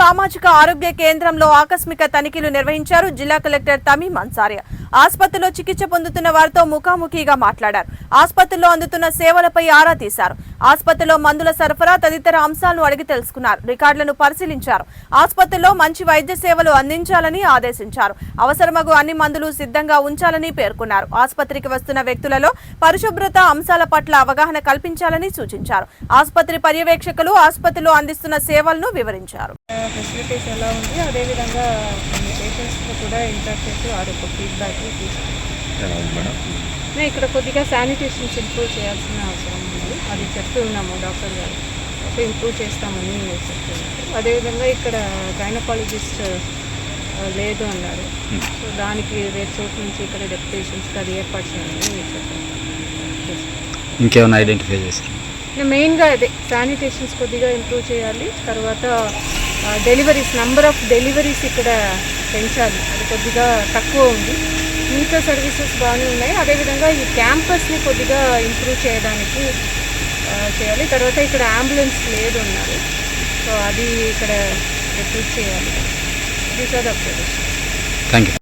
సామాజిక ఆరోగ్య కేంద్రంలో ఆకస్మిక తనిఖీలు నిర్వహించారు జిల్లా కలెక్టర్ తమీం అన్సారియా. ఆసుపత్రిలో చికిత్స పొందుతున్న వారితో ముఖాముఖిగా మాట్లాడారు. ఆసుపత్రిలో అందుతున్న సేవలపై ఆరా తీశారు. ఆసుపత్రిలో మందుల సరఫరా తదితర అంశాలను అడిగి తెలుసుకున్నారు. రికార్డులను పరిశీలించారు. ఆసుపత్రిలో మంచి వైద్య సేవలు అందించాలని ఆదేశించారు. అవసరమగు అన్ని మందులు సిద్ధంగా ఉంచాలని పేర్కొన్నారు. ఆసుపత్రికి వస్తున్న వ్యక్తులలో పరిశుభ్రత అంశాల పట్ల అవగాహన కల్పించాలని సూచించారు. ఆసుపత్రి పర్యవేక్షకులు ఆసుపత్రిలో అందిస్తున్న సేవలను వివరించారు. ఫెసిలిటీస్ ఎలా ఉంది? అదేవిధంగా పేషెంట్స్ కూడా ఇంటర్ చేసి వారి యొక్క ఫీడ్బ్యాక్ ఇక్కడ కొద్దిగా శానిటేషన్స్ ఇంప్రూవ్ చేయాల్సిన అవసరం ఉంది. అది చెప్తూ ఉన్నాము డాక్టర్ గారు. సో ఇంప్రూవ్ చేస్తామని చెప్తున్నారు. అదేవిధంగా ఇక్కడ గైనకాలజిస్ట్ లేదు అన్నారు. సో దానికి రేపు చోటు నుంచి ఇక్కడ డెప్యుటేషన్స్కి అది ఏర్పాటు చేయాలని చెప్పారు. ఇంకేమైనా ఐడెంటిఫై చేశారు? మెయిన్గా అదే శానిటేషన్స్ కొద్దిగా ఇంప్రూవ్ చేయాలి. తర్వాత డెలివరీస్ నంబర్ ఆఫ్ డెలివరీస్ ఇక్కడ పెంచాలి. అది కొద్దిగా తక్కువ ఉంది. మిగతా సర్వీసెస్ బాగానే ఉన్నాయి అదేవిధంగా ఈ క్యాంపస్ని కొద్దిగా ఇంప్రూవ్ చేయడానికి చేయాలి. తర్వాత ఇక్కడ అంబులెన్స్ లేదు ఉన్నారు సో అది ఇక్కడ రిపీట్ చేయాలి. These are the thank you